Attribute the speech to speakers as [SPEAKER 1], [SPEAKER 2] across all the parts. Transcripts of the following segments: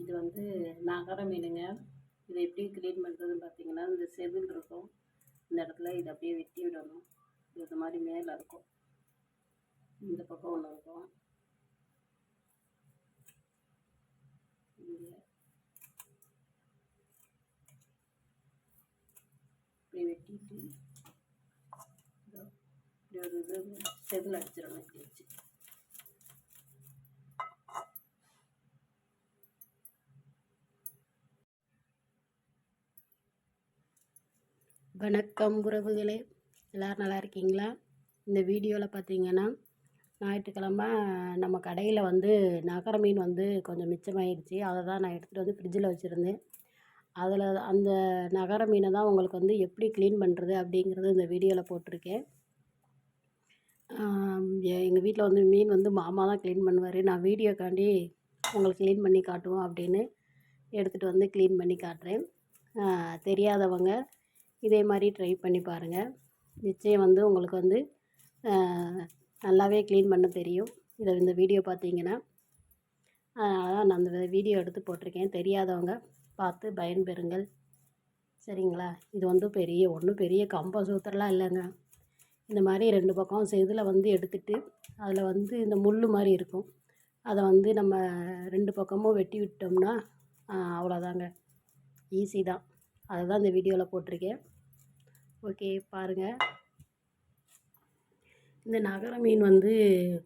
[SPEAKER 1] இது வந்து நகர மீனுங்க இதை எப்படி க்ளீன் பண்ணுறதுன்னு பார்த்தீங்கன்னா இந்த செதில் இருக்கும். இந்த இடத்துல இதை அப்படியே வெட்டி விடணும். இது மாதிரி மேலே இருக்கும். இந்த பக்கம் ஒன்று இருக்கும். இப்படி வெட்டிட்டு இப்படி ஒரு இது செதில் அடிச்சிடணும் இப்படி வச்சு. வணக்கம் உறவுகளே. எல்லோரும் நல்லா இருக்கீங்களா? இந்த வீடியோவில் பார்த்தீங்கன்னா ஞாயிற்றுக்கிழமை நம்ம கடையில் வந்து நகர மீன் வந்து கொஞ்சம் மிச்சமாயிடுச்சு அதை தான் நான் எடுத்துகிட்டு வந்து ஃப்ரிட்ஜில் வச்சுருந்தேன். அதில் அந்த நகர மீனை தான் உங்களுக்கு வந்து எப்படி க்ளீன் பண்ணுறது அப்படிங்கிறது இந்த வீடியோவில் போட்டிருக்கேன். எங்கள் வீட்டில் வந்து மீன் வந்து மாமா தான் க்ளீன் பண்ணுவார். நான் வீடியோக்காண்டி உங்களுக்கு க்ளீன் பண்ணி காட்டுவோம் அப்படின்னு எடுத்துகிட்டு வந்து க்ளீன் பண்ணி காட்டுறேன். தெரியாதவங்க இதே மாதிரி ட்ரை பண்ணி பாருங்கள் நிச்சயம் வந்து உங்களுக்கு வந்து நல்லாவே க்ளீன் பண்ண தெரியும். இதை இந்த வீடியோ பார்த்தீங்கன்னா அதனால் நான் அந்த வீடியோ எடுத்து போட்டிருக்கேன். தெரியாதவங்க பார்த்து பயன்பெறுங்கள். சரிங்களா? இது வந்து பெரிய ஒன்றும் பெரிய கம்ப சூத்திரலாம் இல்லைங்க. இந்த மாதிரி ரெண்டு பக்கம் செதில் வந்து எடுத்துட்டு அதில் வந்து இந்த முள் மாதிரி இருக்கும். அதை வந்து நம்ம ரெண்டு பக்கமும் வெட்டி விட்டோம்னா அவ்வளோதாங்க ஈஸி தான். அதை தான் இந்த வீடியோவில் போட்டிருக்கேன். ஓகே பாருங்கள் இந்த நகர மீன் வந்து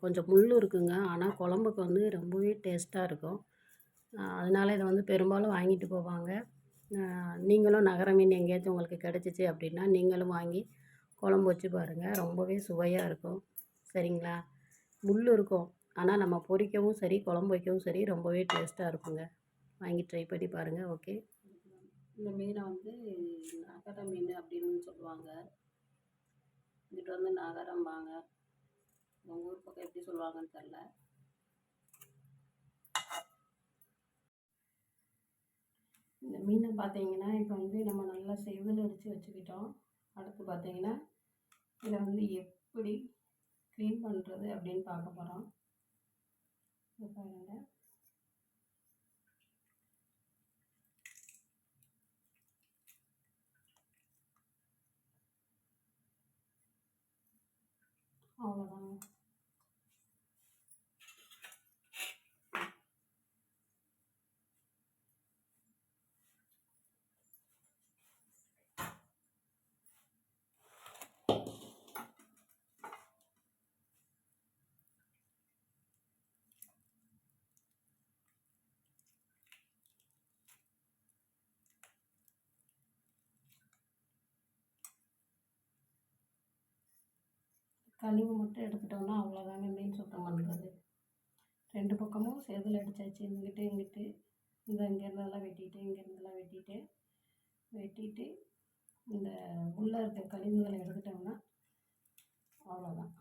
[SPEAKER 1] கொஞ்சம் முள் இருக்குங்க. ஆனால் குழம்புக்கு வந்து ரொம்பவே டேஸ்ட்டாக இருக்கும். அதனால் இதை வந்து பெரும்பாலும் வாங்கிட்டு போவாங்க. நீங்களும் நகர மீன் எங்கேயாச்சும் உங்களுக்கு கிடச்சிச்சு அப்படின்னா நீங்களும் வாங்கி குழம்பு வச்சு பாருங்கள் ரொம்பவே சுவையாக இருக்கும். சரிங்களா? முள் இருக்கும். ஆனால் நம்ம பொரிக்கவும் சரி குழம்பு வைக்கவும் சரி ரொம்பவே டேஸ்ட்டாக இருக்குங்க. வாங்கி ட்ரை பண்ணி பாருங்கள் ஓகே? இந்த மீனை வந்து நகர மீன் அப்படின்னு சொல்லுவாங்க. இங்கிட்ட வந்து நகரம்பாங்க உங்கள் ஊர் பக்கம் எப்படி சொல்லுவாங்கன்னு தெரில இந்த மீனை பார்த்தீங்கன்னா இப்போ வந்து நம்ம நல்லா செவில் அடித்து வச்சுக்கிட்டோம். அடுத்து பார்த்தீங்கன்னா இதை வந்து எப்படி க்ளீன் பண்ணுறது அப்படின்னு பார்க்க போகிறோம் பாருங்கள் அவ்வளோதாங்க கழிவு மட்டும் எடுத்துட்டோம்னா அவ்வளோதாங்க மீன் சுத்தம் பண்ணுறது ரெண்டு பக்கமும் செதில் அடித்தாச்சு இங்கிட்டு இங்கிட்டு இந்த இங்கேருந்தெல்லாம் வெட்டிட்டு இங்கேருந்தெல்லாம் வெட்டிட்டு வெட்டிட்டு இந்த உள்ளே இருக்க கழிவுகளை எடுத்துட்டோம்னா அவ்வளோதான்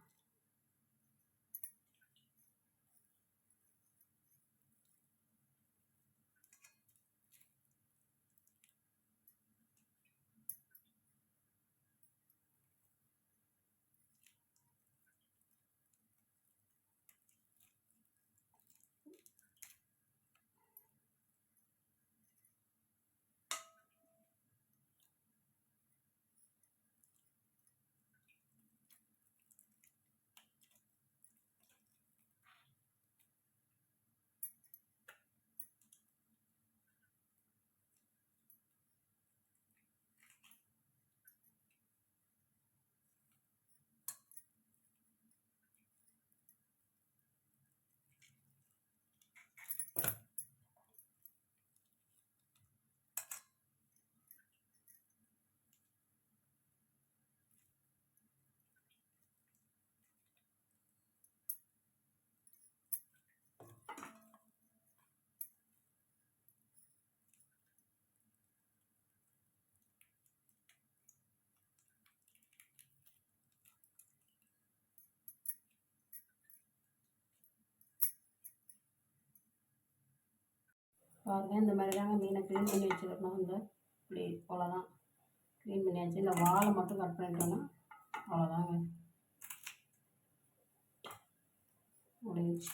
[SPEAKER 1] பாருங்கள் இந்த மாதிரி தாங்க மீனை க்ளீன் பண்ணி வச்சுக்கணும் இந்த இப்படி போல தான் க்ளீன் பண்ணியாச்சு இந்த வாழை மட்டும் கட் பண்ணிட்டோன்னா அவ்வளோதாங்க முடிஞ்சிச்சு.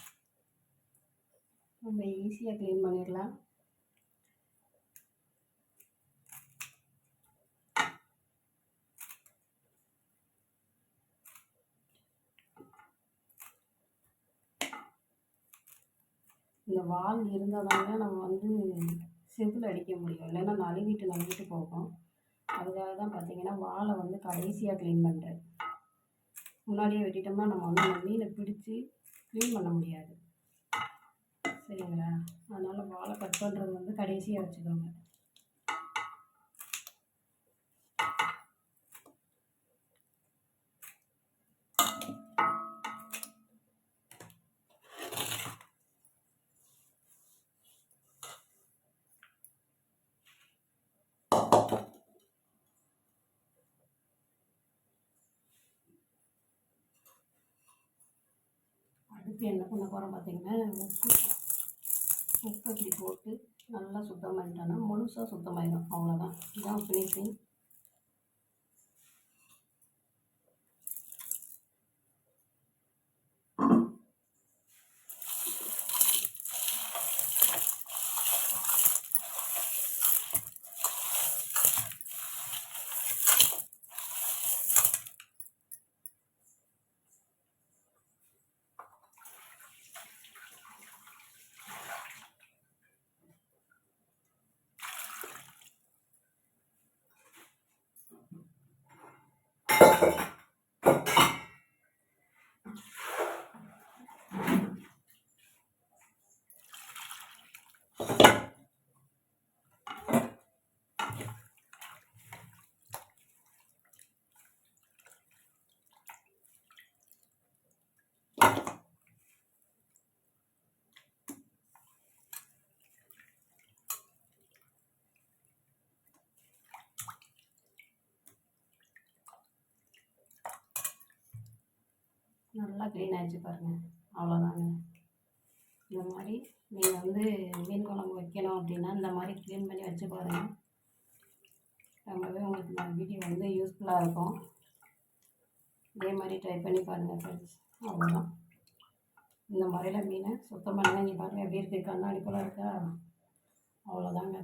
[SPEAKER 1] ரொம்ப ஈஸியாக க்ளீன் பண்ணிடலாம். இந்த வால் இருந்தால் தாங்க நம்ம வந்து செதில் அடிக்க முடியும். இல்லைன்னா நழுவிட்டு நழுவிட்டு போகும். அதுக்காக தான் பார்த்தீங்கன்னா வாலை வந்து கடைசியாக க்ளீன் பண்ணுறேன் முன்னாடியே வெட்டிட்டோம்னா நம்ம வந்து அந்த மீனை பிடிச்சி க்ளீன் பண்ண முடியாது. சரிங்களா? அதனால் வாழை கட் பண்ணுறது வந்து கடைசியாக வச்சுக்கோங்க. இப்போ என்ன பண்ண போகிறோம் பார்த்தீங்கன்னா உப்பு உப்பு இப்படி போட்டு நல்லா சுத்தம் பண்ணிட்டோன்னா முழுசாக சுத்தமாயிடும் அவ்வளோதான் இதுதான் ஃபினிஷிங் நல்லா க்ளீன் ஆகிடுச்சு பாருங்கள் அவ்வளோதாங்க இந்த மாதிரி நீங்கள் வந்து மீன் குழம்பு வைக்கணும் அப்படின்னா இந்த மாதிரி க்ளீன் பண்ணி வச்சு பாருங்கள் ரொம்பவே உங்களுக்கு இந்த வீடியோ வந்து யூஸ்ஃபுல்லாக இருக்கும். இதே மாதிரி ட்ரை பண்ணி பாருங்கள் ஃப்ரெண்ட்ஸ் அவ்வளோதான் இந்த முறையில் மீனை சுத்தம் பண்ணால் இங்கே பாருங்கள் எப்படி இருக்குது கண்ணாடி போல் இருக்கா? அவ்வளோதாங்க